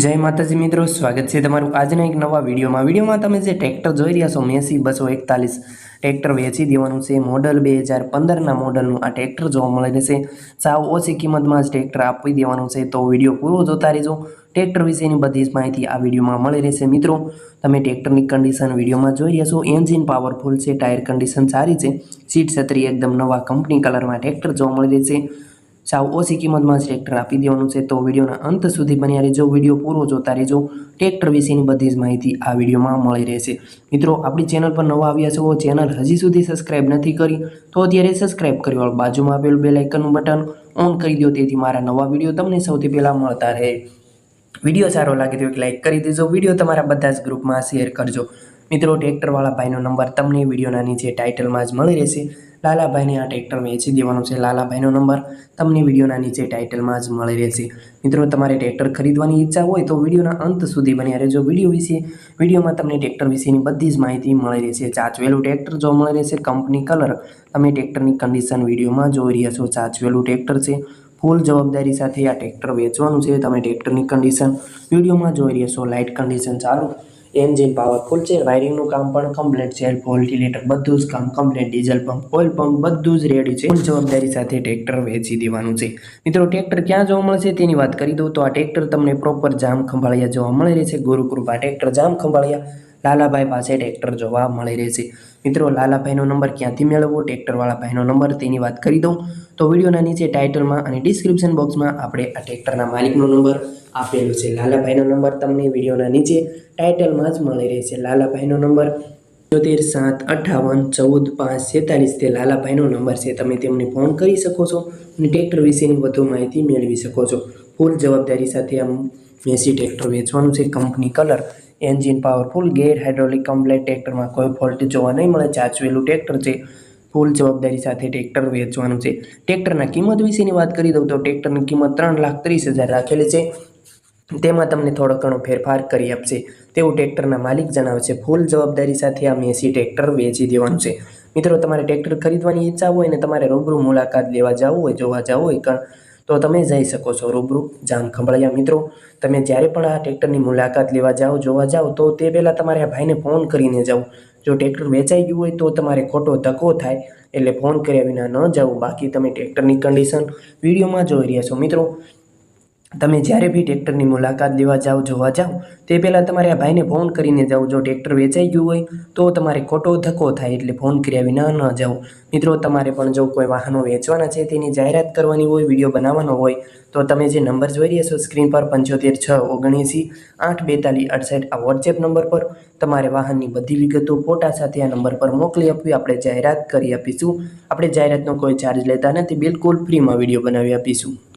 જય માતાજી મિત્રો, સ્વાગત છે તમારું આજના એક નવા વિડીયોમાં. વિડીયોમાં તમે જે ટ્રેક્ટર જોઈ રહ્યા છો, મેસી બસો એકતાલીસ ટ્રેક્ટર વેચી દેવાનું છે. મોડલ બે હજાર પંદરના મોડલનું આ ટ્રેક્ટર જોવા મળે રહેશે. સાવ ઓછી કિંમતમાં જ ટ્રેક્ટર આપી દેવાનું છે. તો વીડિયો પૂરો જોતા રહેજો. ટ્રેક્ટર વિશેની બધી જ માહિતી આ વિડીયોમાં મળી રહેશે. મિત્રો, તમે ટ્રેક્ટરની કન્ડિશન વિડીયોમાં જોઈ રહ્યા છો. એન્જિન પાવરફુલ છે ટાયર કન્ડિશન સારી છે. સીટ છત્રી એકદમ નવા કંપની કલરમાં ટ્રેક્ટર જોવા મળી રહેશે. સાવ ઓછી કિંમતમાં જ ટ્રેક્ટર આપી દેવાનું છે. તો વિડીયોના અંત સુધી બન્યા રહેજો. વીડિયો પૂરો જોતા રહેજો. ટ્રેક્ટર વિશેની બધી જ માહિતી આ વિડીયોમાં મળી રહેશે. મિત્રો, આપણી ચેનલ પર નવા આવ્યા છો ચેનલ હજી સુધી સબસ્ક્રાઇબ નથી કરી, તો અત્યારે સબસ્ક્રાઇબ કરી બાજુમાં આપેલું બે લાઇકનનું બટન ઓન કરી દો. તેથી મારા નવા વીડિયો તમને સૌથી પહેલાં મળતા રહે. વીડિયો સારો લાગે તો એક લાઇક કરી દેજો. વીડિયો તમારા બધા જ ગ્રુપમાં શેર કરજો. મિત્રો ટ્રેક્ટરવાળા ભાઈનો નંબર તમને વિડીયોના નીચે ટાઇટલમાં જ મળી રહેશે. લાલાભાઈને આ ટ્રેક્ટર વેચી દેવાનો છે. લાલાભાઈનો નંબર તમને વિડીયોના નીચે ટાઇટલમાં જ મળી રહેશે. મિત્રો, તમારે ટ્રેક્ટર ખરીદવાની ઈચ્છા હોય તો વિડીયોના અંત સુધી બન્યા રહેજો. વીડિયો વિશે વિડીયોમાં તમને ટ્રેક્ટર વિશેની બધી જ માહિતી મળી રહેશે. ચાચવેલું ટ્રેક્ટર જોવા મળી રહેશે કંપની કલર તમે ટ્રેક્ટરની કન્ડિશન વિડીયોમાં જોઈ રહ્યા છો. ચાચવેલું ટ્રેક્ટર છે. ફૂલ જવાબદારી સાથે આ ટ્રેક્ટર વેચવાનું છે. તમે ટ્રેક્ટરની કન્ડિશન વિડીયોમાં જોઈ રહ્યા છો. લાઇટ કન્ડિશન ચાલુ એન્જિન પાવરફુલ છે, વાયરિંગનું કામ પણ કમ્પ્લીટ છે વોલ્ટિલેટર બધું જ કામ complete diesel pump oil pump બધું જ રેડી છે ફૂલ જવાબદારી સાથે ટ્રેક્ટર વેચી દેવાનું છે. મિત્રો ટ્રેક્ટર ક્યાં જોવા મળશે તેની વાત કરી દઉં તો આ ટ્રેક્ટર તમને પ્રોપર જામ ખંભાળિયા જોવા મળી રહેશે ગુરુકૃપા ટ્રેક્ટર જામ ખંભાળિયા લાલાભાઈ પાસે ટ્રેક્ટર જોવા મળી રહેશે મિત્રો, લાલાભાઈનો નંબર ક્યાંથી મેળવવો? ટ્રેક્ટરવાળા ભાઈનો નંબર, તેની વાત કરી દઉં. તો વિડીયોના નીચે ટાઇટલમાં અને ડિસ્ક્રિપ્શન બોક્સમાં આપણે આ ટ્રેક્ટરના માલિકનો નંબર આપેલો છે. લાલાભાઈનો નંબર તમને વિડીયોના નીચે ટાઇટલમાં જ મળી રહેશે લાલાભાઈનો નંબર ચોતેર સાત, અઠ્ઠાવન, ચૌદ, પાંચ, છેતાલીસ તે લાલાભાઈનો નંબર છે. તમે તેમને ફોન કરી શકો છો અને ટ્રેક્ટર વિશેની વધુ માહિતી મેળવી શકો છો. ફૂલ જવાબદારી સાથે આમ એસી ટ્રેક્ટર વેચવાનું છે company colour. Engine powerful, gear hydraulic complete ટ્રેક્ટરમાં કોઈ ફોલ્ટ જોવા નહીં મળે. ચાચવેલું ટ્રેક્ટર છે. ફૂલ જવાબદારી સાથે ટ્રેક્ટર વેચવાનું છે. ટ્રેક્ટરના કિંમત વિશેની વાત કરી દઉં તો ટ્રેક્ટરની કિંમત ત્રણ લાખ ત્રીસ હજાર રાખેલી છે. તેમાં તમને થોડો ઘણો ફેરફાર કરી આપશે. તેવું ટ્રેક્ટરના માલિક જણાવે છે, ફૂલ જવાબદારી સાથે આ મેસી ટ્રેક્ટર વેચી દેવાનું છે. મિત્રો, તમારે ટ્રેક્ટર ખરીદવાની ઈચ્છા હોય ને તમારે રૂબરૂ મુલાકાત લેવા જવું હોય, જોવા જવું હોય તો તમે જઈ શકો છો રૂબરૂ જામ ખંભાળિયા મિત્રો. તમે જ્યારે પણ આ ટ્રેક્ટરની મુલાકાત લેવા જાઓ, જોવા જાઓ, તો તે પહેલાં તમારે આ ભાઈને ફોન કરીને જાઓ. જો ટ્રેક્ટર વેચાઈ ગયું હોય તો તમારે ખોટો ધક્કો થાય, એટલે ફોન કર્યા વિના ન જાઓ. બાકી તમે ટ્રેક્ટરની કન્ડિશન વિડીયોમાં જોઈ રહ્યા છો મિત્રો. તમે જ્યારે બી ટ્રેક્ટરની મુલાકાત લેવા જાઓ, જોવા જાઓ, તે પહેલાં તમારે આ ભાઈને ફોન કરીને જાઓ. જો ટ્રેક્ટર વેચાઈ ગયું હોય, તો તમારે ખોટો ધક્કો થાય એટલે ફોન કર્યા વિના ન જાઓ. મિત્રો, તમારે પણ જો કોઈ વાહનો વેચવાના છે, તેની જાહેરાત કરવાની હોય, વીડિયો બનાવવાનો હોય, તો તમે જે નંબર જોઈ રહ્યા છો, સ્ક્રીન પર પંચોતેર છ ઓગણએંસી આઠ બેતાલીસ અડસઠ, આ વોટ્સએપ નંબર પર તમારે વાહનની બધી વિગતો ફોટા સાથે આ નંબર પર મોકલી આપવી, આપણે જાહેરાત કરી આપીશું. આપણે જાહેરાતનો કોઈ ચાર્જ લેતા નથી, બિલકુલ ફ્રીમાં વીડિયો બનાવી આપીશું.